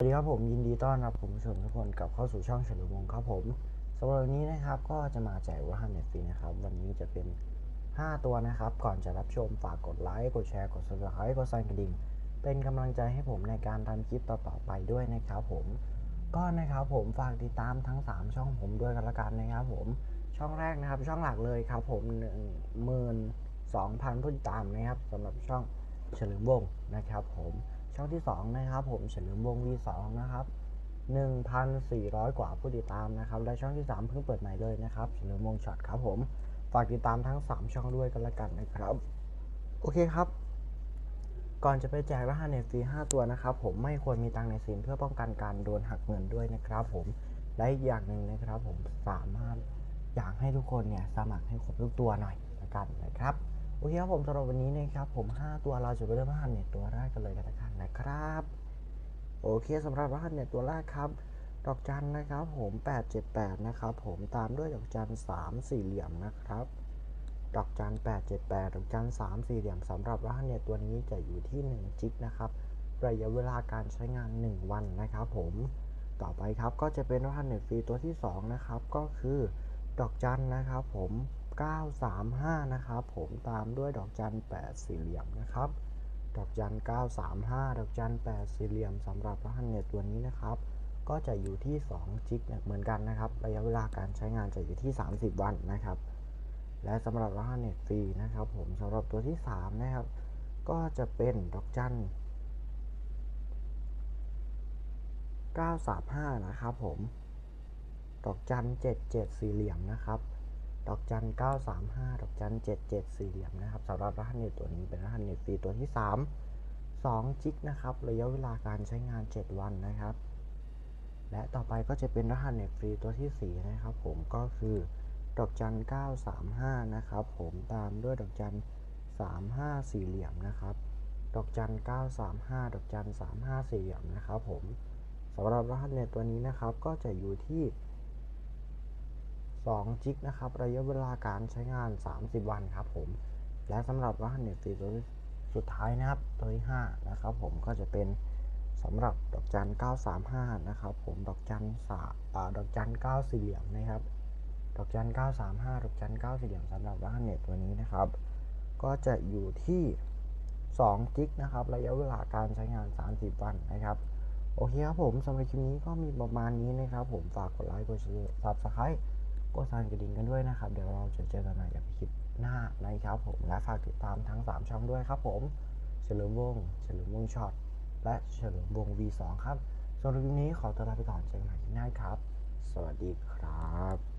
สวัสดีครับผมยินดีต้อนรับผู้ชมทุกคนกลับเข้าสู่ช่องเฉลิมวงศ์ครับผมสำหรับวันนี้นะครับก็จะมาแจกว่าฮันเน็ตฟรีนะครับ วันนี้จะเป็น 5 ตัวนะครับ ก่อนจะรับชมฝากกดไลค์กดแชร์กด subscribe กดสั่นกระดิ่ง เป็นกำลังใจให้ผมในการทำคลิปต่อๆไปด้วยนะครับผมก็นะครับผมฝากติดตามทั้ง 3 ช่องผมด้วยกันละกันนะครับผมช่องแรกนะครับ ช่องหลักเลยครับผม1 2 0 0 0ผู้ติดตามนะครับสำหรับช่องเฉลิมวงศ์นะครับผม ช่องที่ 2 นะครับ ผมเฉลิมวง V2 นะครับ 1,400 กว่าผู้ติดตามนะครับ และช่องที่ 3 เพิ่งเปิดใหม่เลยนะครับเฉลิมวงช็อตครับผมฝากติดตามทั้ง 3 ช่องด้วยกันละกันนะครับ โอเคครับ ก่อนจะไปแจกรหัสเน็ตฟรี 5 ตัวนะครับ ผมไม่ควรมีตังในซิมเพื่อป้องกันการโดนหักเงินด้วยนะครับ ผมและอีกอย่างหนึ่งนะครับผมสามารถอยากให้ทุกคนเนี่ยสมัครให้ครบทุกตัวหน่อยละกันนะครับโอเคครับผมสำหรับวันนี้นะครับผม 5 ตัวเราจะไปเริ่มรหัสเน็ตตัวแรกกันเลยกันละกัน นะครับ โอเคสำหรับรหัสเน็ตตัวแรกครับ ดอกจันนะครับผม 878 นะครับผมตามด้วยดอกจัน 3 สี่เหลี่ยมนะครับ ดอกจัน 878 ดอกจัน 3 สี่เหลี่ยมสำหรับรหัสเน็ตตัวนี้จะอยู่ที่ 1 จิกนะครับระยะเวลาการใช้งาน 1 วันนะครับผมต่อไปครับก็จะเป็นรหัสเน็ตฟรีตัวที่ 2 นะครับ ก็คือดอกจันนะครับผม 935 นะครับผมตามด้วยดอกจัน 8 สี่เหลี่ยมนะครับ ดอกจัน 935 ดอกจัน 8 สี่เหลี่ยมสำหรับรหัสเน็ตตัวนี้นะครับ ก็จะอยู่ที่ 2 จิกเหมือนกันนะครับ ระยะเวลาการใช้งานจะอยู่ที่ 30 วันนะครับ และสำหรับรหัสเน็ตฟรีนะครับ ผมสำหรับตัวที่ 3 นะครับ ก็จะเป็นดอกจัน 935 นะครับผม ดอกจัน 77 สี่เหลี่ยมนะครับ ดอกจัน 935 ดอกจัน 77 สี่เหลี่ยมนะครับสำหรับรหัสเน็ตตัวนี้เป็นรหัสเน็ตฟรีตัวที่ 3 2 จิกนะครับ ระยะเวลาการใช้งาน 7 วันนะครับ และต่อไปก็จะเป็นรหัสเน็ตฟรีตัวที่ 4 นะครับ ผมก็คือ ดอกจัน 935 นะครับ ผมตามด้วยดอกจัน 35 สี่เหลี่ยมนะครับ ดอกจัน 935 ดอกจัน 35 สี่เหลี่ยมนะครับ ผมสำหรับรหัสเน็ตตัวนี้นะครับก็จะอยู่ที่ 2จิกนะครับระยะเวลาการใช้งาน 30 วันครับผม และสำหรับรหัสเน็ตฟีตัวสุดท้ายนะครับตัวที่5นะครับผมก็จะเป็นสำหรับดอกจัน 935 นะครับผมดอกจันสาอ่าดอกจัน 9 สี่เหลี่ยมนะครับ ดอกจัน 935 ดอกจัน 9 สี่เหลี่ยมสำหรับรหัสเน็ตตัวนี้นะครับ ก็จะอยู่ที่2จิกนะครับระยะเวลาการใช้งาน 30 วันนะครับโอเคครับผมสำหรับคลิปนี้ก็มีประมาณนี้นะครับผมฝากกดไลค์กดแชร์ซับสไครต์ กดสั่นกระดิ่งกันด้วยนะครับ เดี๋ยวเราจะเจอกันใหม่กับคลิปหน้านะครับผม และฝากติดตามทั้ง 3 ช่องด้วยครับผมเฉลิมวงเฉลิมวงช็อตและเฉลิมวง V2 ครับส่วนคลิปนี้ขอตัวลาไปก่อนเจอกันใหม่ที่หน้าครับ สวัสดีครับ